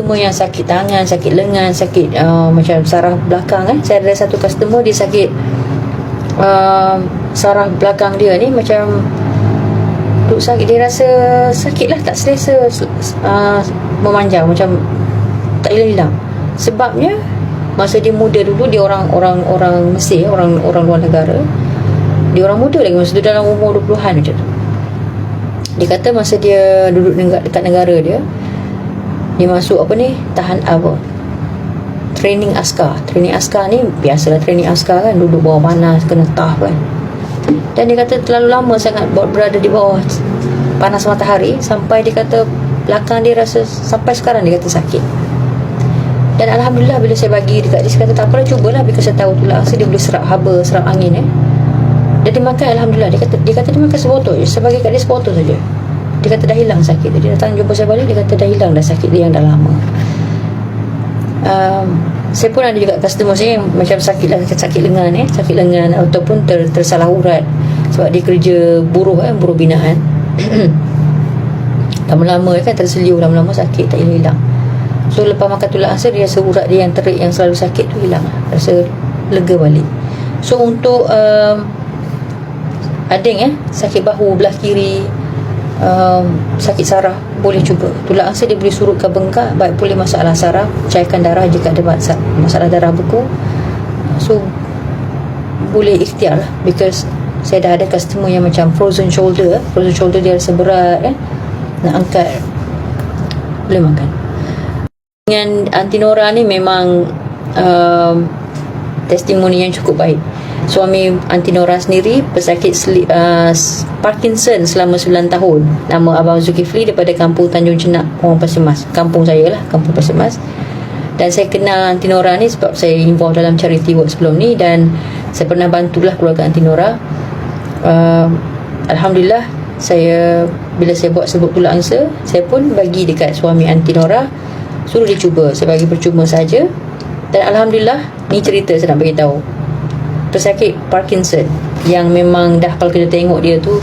customer yang sakit tangan, sakit lengan, sakit uh, macam saraf belakang eh. Saya ada satu customer dia sakit uh, saraf belakang dia ni macam duk sakit dia rasa sakit lah tak selesa uh, memanjang macam tak hilang-hilang. Sebabnya masa dia muda dulu dia orang orang orang Mesir, orang orang luar negara. Dia orang muda lagi masa tu dalam umur 20-an macam tu. Dia kata masa dia duduk dekat negara dia dia masuk apa ni tahan apa? Training askar. Training askar ni biasalah training askar kan duduk bawah panas kena tah kan. Dan dia kata terlalu lama sangat berada di bawah panas matahari sampai dia kata belakang dia rasa sampai sekarang dia kata sakit. Dan Alhamdulillah bila saya bagi dekat dia saya kata tak apalah cubalah bila saya tahu tulang so dia boleh serap haba serap angin eh. Dan dia makan Alhamdulillah. Dia kata dia kata dia makan sebotol je saya bagi kat dia sebotol saja dia kata dah hilang sakit dia. Datang jumpa saya balik dia kata dah hilang dah sakit dia yang dah lama. Um, saya pun ada juga customer saya macam sakit lah sakit lengan eh. Sakit lengan ataupun ter, tersalah urat. Sebab dia kerja buruh eh buruh binaan. Lama-lama kan terseliu lama-lama sakit tak hilang. So lepas makan tulang asal dia rasa urat dia yang terik yang selalu sakit tu hilang. Rasa lega balik. So untuk um, ading eh sakit bahu belah kiri um, sakit saraf boleh cuba. Tulang angsa dia boleh surutkan bengkak baik boleh masalah saraf cairkan darah jika ada masalah darah beku. So boleh ikhtiar lah because saya dah ada customer yang macam frozen shoulder. Frozen shoulder dia rasa berat eh nak angkat boleh makan. Dengan antinora ni memang um, testimoni yang cukup baik suami Antinora sendiri pesakit uh, Parkinson selama 9 tahun. Nama Abang Zulkifli daripada kampung Tanjung Jenak. Orang Pasir Mas. Kampung saya lah kampung Pasir Mas. Dan saya kenal Antinora ni sebab saya involved dalam charity work sebelum ni dan saya pernah bantulah keluarga Antinora uh, Alhamdulillah saya bila saya buat sebut tulang angsa saya pun bagi dekat suami Antinora suruh dia cuba. Saya bagi percuma saja. Dan Alhamdulillah ni cerita saya nak beritahu pesakit Parkinson yang memang dah kalau kita tengok dia tu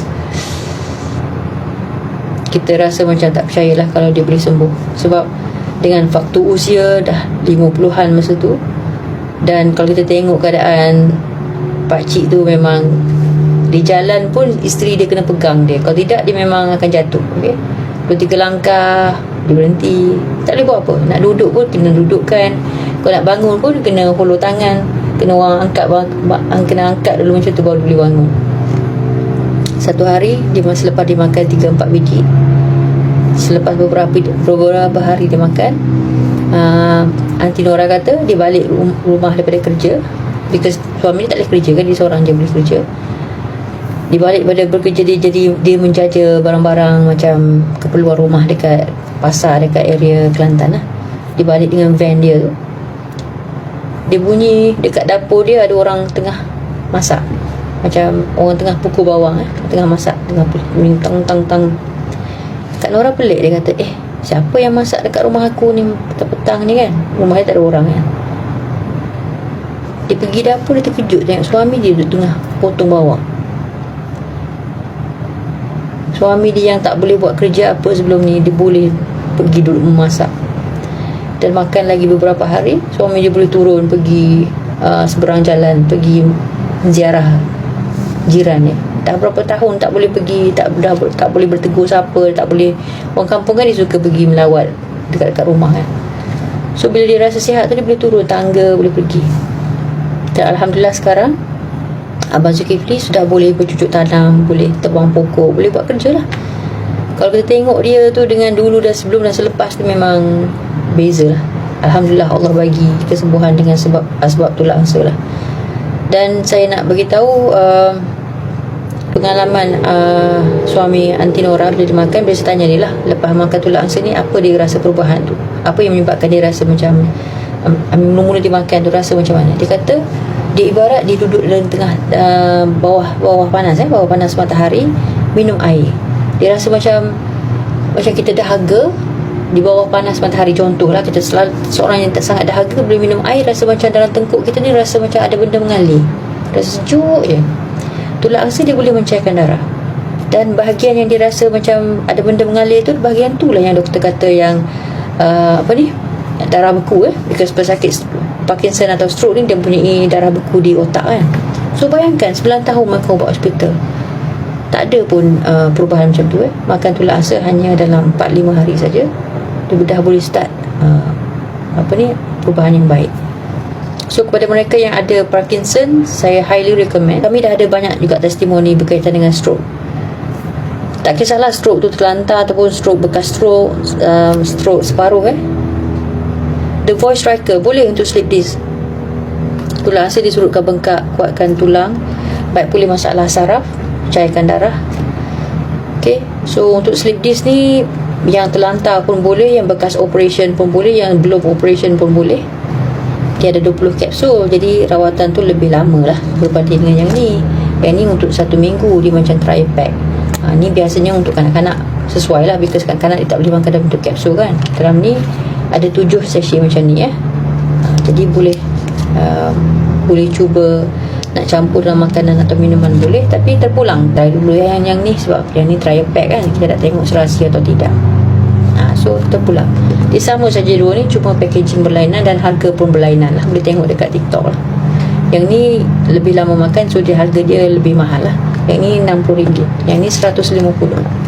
kita rasa macam tak percayalah kalau dia boleh sembuh. Sebab dengan faktor usia dah 50-an masa tu dan kalau kita tengok keadaan pakcik tu memang di jalan pun isteri dia kena pegang dia. Kalau tidak dia memang akan jatuh okay? dua tiga langkah dia berhenti. Tak boleh buat apa. Nak duduk pun kena dudukkan. Kalau nak bangun pun kena hollow tangan kena orang angkat kena angkat dulu macam tu baru boleh bangun. Satu hari dia masa lepas dia makan 3-4 biji. Selepas beberapa beberapa hari dia makan uh, Aunty Nora kata dia balik rumah daripada kerja. Because suami dia tak boleh kerja kan dia seorang je boleh kerja. Dia balik pada bekerja dia jadi dia menjaja barang-barang macam keperluan rumah dekat pasar dekat area Kelantan lah. Dia balik dengan van dia tu dia bunyi dekat dapur dia ada orang tengah masak. Macam orang tengah pukul bawang eh. Tengah masak tengah bunyi tang tang tang. Kak Nora pelik dia kata eh siapa yang masak dekat rumah aku ni petang-petang ni kan? Rumah dia tak ada orang kan? Dia pergi dapur dia terkejut tengok suami dia duduk tengah potong bawang. Suami dia yang tak boleh buat kerja apa sebelum ni dia boleh pergi duduk memasak dan makan lagi beberapa hari suami dia boleh turun pergi uh, seberang jalan pergi ziarah jiran dia. Dah berapa tahun tak boleh pergi tak dah tak boleh bertegur siapa tak boleh orang kampung kan dia suka pergi melawat dekat-dekat rumah kan. So bila dia rasa sihat tu dia boleh turun tangga boleh pergi. Dan Alhamdulillah sekarang Abang Zulkifli sudah boleh bercucuk tanam boleh tebang pokok boleh buat kerja lah. Kalau kita tengok dia tu dengan dulu dan sebelum dan selepas tu memang beza lah. Alhamdulillah Allah bagi kesembuhan dengan sebab sebab tulang angsa lah. Dan saya nak beritahu uh, pengalaman uh, suami Aunty Nora bila dia makan bila saya tanya dia lah lepas makan tulang angsa ni apa dia rasa perubahan tu? Apa yang menyebabkan dia rasa macam um, mula-mula dia makan tu rasa macam mana? Dia kata dia ibarat dia duduk dalam tengah uh, bawah bawah panas eh bawah panas matahari minum air. Dia rasa macam macam kita dahaga di bawah panas matahari contohlah kita selalu seorang yang tak sangat dahaga boleh minum air rasa macam dalam tengkuk kita ni rasa macam ada benda mengalir. Rasa sejuk je. Tulang angsa dia boleh mencairkan darah. Dan bahagian yang dia rasa macam ada benda mengalir tu bahagian tu lah yang doktor kata yang uh, apa ni darah beku eh. Because pesakit Parkinson atau stroke ni dia mempunyai darah beku di otak kan. So bayangkan 9 tahun makan ubat hospital. Tak ada pun uh, perubahan macam tu eh. Makan tulang asa hanya dalam 4-5 hari saja dia dah boleh start uh, apa ni perubahan yang baik. So kepada mereka yang ada Parkinson Saya highly recommend. Kami dah ada banyak juga testimoni Berkaitan dengan stroke. Tak kisahlah stroke tu terlantar Ataupun stroke bekas stroke um, Stroke separuh eh. The voice striker Boleh untuk sleep disc. Tulang asa disurutkan bengkak Kuatkan tulang. Baik pulih masalah saraf Cairkan darah. Okay So untuk sleep disc ni Yang terlantar pun boleh Yang bekas operation pun boleh Yang belum operation pun boleh. Dia ada 20 kapsul jadi rawatan tu lebih lama lah berbanding dengan yang ni. Yang ni untuk satu minggu dia macam trial pack. Ha, ni biasanya untuk kanak-kanak sesuai lah because kanak-kanak dia tak boleh makan dalam bentuk kapsul kan. Dalam ni ada tujuh sesi macam ni eh. Ha, jadi boleh uh, boleh cuba nak campur dalam makanan atau minuman boleh tapi terpulang. Try dulu yang, yang ni sebab yang ni trial pack kan. Kita nak tengok serasi atau tidak. Ha, so terpulang. Dia sama saja dua ni cuma packaging berlainan dan harga pun berlainan lah. Boleh tengok dekat tiktok lah. Yang ni lebih lama makan so dia harga dia lebih mahal lah. Yang ni RM60 yang ni RM150